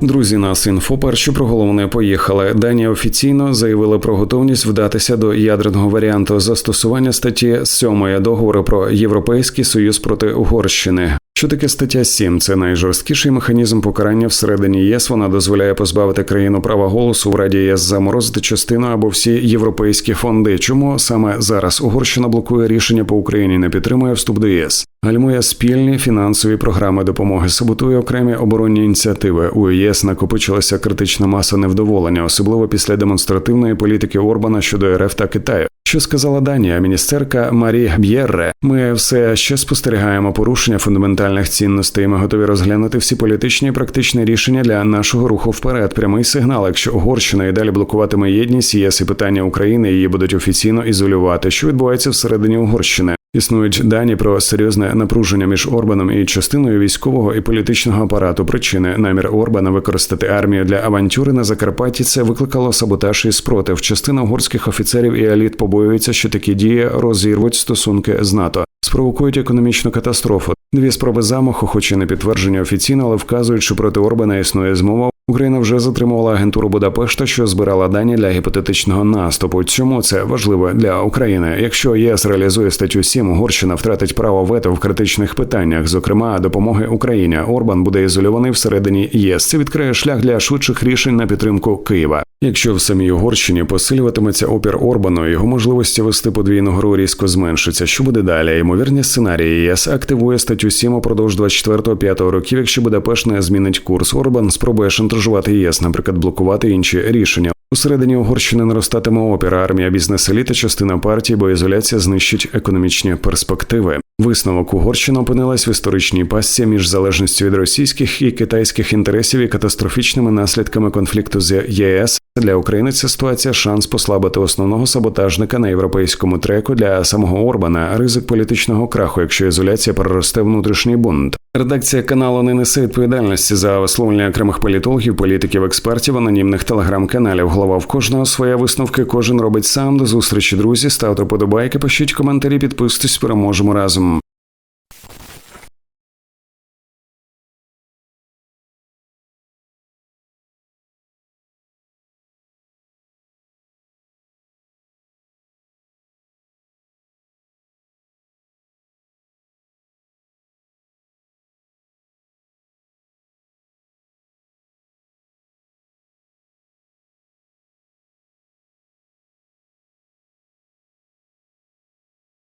Друзі, нас інфо перші про головне поїхали. Данія офіційно заявила про готовність вдатися до ядерного варіанту застосування статті 7 договору про Європейський союз проти Угорщини. Що таке стаття 7? Це найжорсткіший механізм покарання всередині ЄС. Вона дозволяє позбавити країну права голосу в Раді ЄС заморозити частину або всі європейські фонди. Чому саме зараз Угорщина блокує рішення по Україні, не підтримує вступ до ЄС? Гальмує спільні фінансові програми допомоги, саботує окремі оборонні ініціативи. У ЄС накопичилася критична маса невдоволення, особливо після демонстративної політики Орбана щодо РФ та Китаю. Що сказала Данія, міністерка Марі Б'єрре? Ми все ще спостерігаємо порушення фундаментальних цінностей. Ми готові розглянути всі політичні і практичні рішення для нашого руху вперед. Прямий сигнал. Якщо Угорщина і далі блокуватиме єдність ЄС і питання України, її будуть офіційно ізолювати. Що відбувається всередині Угорщини? Існують дані про серйозне напруження між Орбаном і частиною військового і політичного апарату. Причини намір Орбана використати армію для авантюри на Закарпатті. Це викликало саботаж і спротив. Частина угорських офіцерів і еліт побоюється, що такі дії розірвуть стосунки з НАТО, спровокують економічну катастрофу. Дві спроби замаху, хоч і не підтверджені офіційно, але вказують, що проти Орбана існує змова. Україна вже затримувала агентуру Будапешта, що збирала дані для гіпотетичного наступу. Цьому це важливо для України? Якщо ЄС реалізує статтю 7, Угорщина втратить право вето в критичних питаннях, зокрема допомоги Україні. Орбан буде ізольований всередині ЄС. Це відкриє шлях для швидших рішень на підтримку Києва. Якщо в самій Угорщині посилюватиметься опір Орбану, його можливості вести подвійну гру різко зменшиться. Що буде далі? Ймовірні сценарії ЄС активує статтю 7 упродовж 24-5 років. Якщо Будапешт не змінить курс, Орбан спробує шантажувати ЄС, наприклад, блокувати інші рішення. Усередині Угорщини наростатиме опір, армія, бізнес-еліта, частина партії, бо ізоляція знищить економічні перспективи. Висновок Угорщина опинилась в історичній пастці між залежністю від російських і китайських інтересів і катастрофічними наслідками конфлікту з ЄС. Для України ця ситуація шанс послабити основного саботажника на європейському треку для самого Орбана, ризик політичного краху, якщо ізоляція переросте внутрішній бунт. Редакція каналу не несе відповідальності за висловлення окремих політологів, політиків, експертів, анонімних телеграм-каналів. Голова в кожного своє висновки. Кожен робить сам. До зустрічі, друзі. Ставте подобайки, пишіть коментарі, підписуйтесь, переможемо разом.